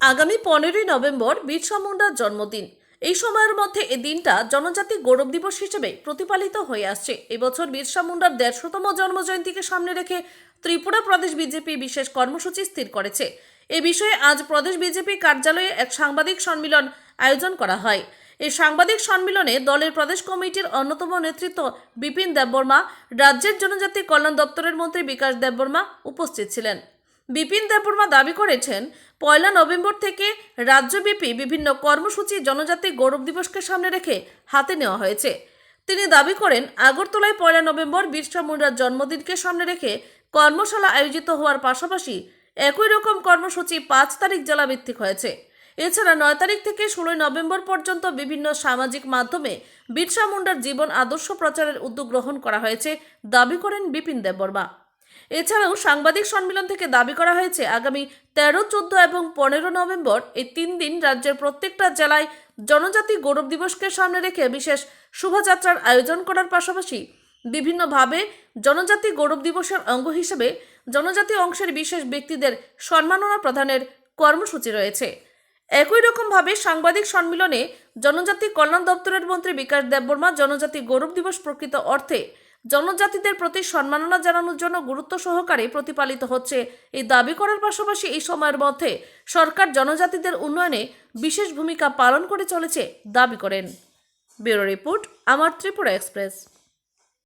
আগামী পনেরোই নভেম্বর বিরসা মুন্ডার জন্মদিন। এই সময়ের মধ্যে এই দিনটা জনজাতি গৌরব দিবস হিসেবে প্রতিপালিত হয়ে আসছে। এবছর বিরসা মুন্ডার দেড়শোতম জন্মজয়ন্তীকে সামনে রেখে ত্রিপুরা প্রদেশ বিজেপি বিশেষ কর্মসূচি স্থির করেছে। এ বিষয়ে আজ প্রদেশ বিজেপি কার্যালয়ে এক সাংবাদিক সম্মেলন আয়োজন করা হয়। এই সাংবাদিক সম্মেলনে দলের প্রদেশ কমিটির অন্যতম নেতৃত্ব বিপিন দেববর্মা, রাজ্যের জনজাতি কল্যাণ দপ্তরের মন্ত্রী বিকাশ দেববর্মা উপস্থিত ছিলেন। বিপিন দেববর্মা দাবি করেছেন, পয়লা নভেম্বর থেকে রাজ্যব্যাপী বিভিন্ন কর্মসূচি জনজাতি গৌরব দিবসকে সামনে রেখে হাতে নেওয়া হয়েছে। তিনি দাবি করেন, আগরতলায় পয়লা নভেম্বর বিরসা মুন্ডার জন্মদিনকে সামনে রেখে কর্মশালা আয়োজিত হওয়ার পাশাপাশি একই রকম কর্মসূচি পাঁচ তারিখ জেলাভিত্তিক হয়েছে। এছাড়া নয় তারিখ থেকে ষোলোই নভেম্বর পর্যন্ত বিভিন্ন সামাজিক মাধ্যমে বিরসা মুন্ডার জীবন আদর্শ প্রচারের উদ্যোগ গ্রহণ করা হয়েছে, দাবি করেন বিপিন দেববর্মা। এছাড়াও সাংবাদিক সম্মেলন থেকে দাবি করা হয়েছে, আগামী তেরো, চোদ্দ এবং পনেরো নভেম্বর এই তিন দিন রাজ্যের প্রত্যেকটা জেলায় জনজাতি গৌরব দিবসকে সামনে রেখে বিশেষ শোভাযাত্রার আয়োজন করার পাশাপাশি বিভিন্নভাবে জনজাতি গৌরব দিবসের অঙ্গ হিসেবে জনজাতি অংশের বিশেষ ব্যক্তিদের সম্মাননা প্রদানের কর্মসূচি রয়েছে। একই রকমভাবে সাংবাদিক সম্মেলনে জনজাতি কল্যাণ দপ্তরের মন্ত্রী বিকাশ দেববর্মা জনজাতি গৌরব দিবস প্রকৃত অর্থে জনজাতিদের প্রতি সম্মাননা জানানোর জন্য গুরুত্ব সহকারে প্রতিপালিত হচ্ছে। এই দাবি করার পাশাপাশি এই সময়ের মধ্যে সরকার জনজাতিদের উন্নয়নে বিশেষ ভূমিকা পালন করে চলেছে, দাবি করেন। ব্যুরো রিপোর্ট, আমার ত্রিপুরা এক্সপ্রেস।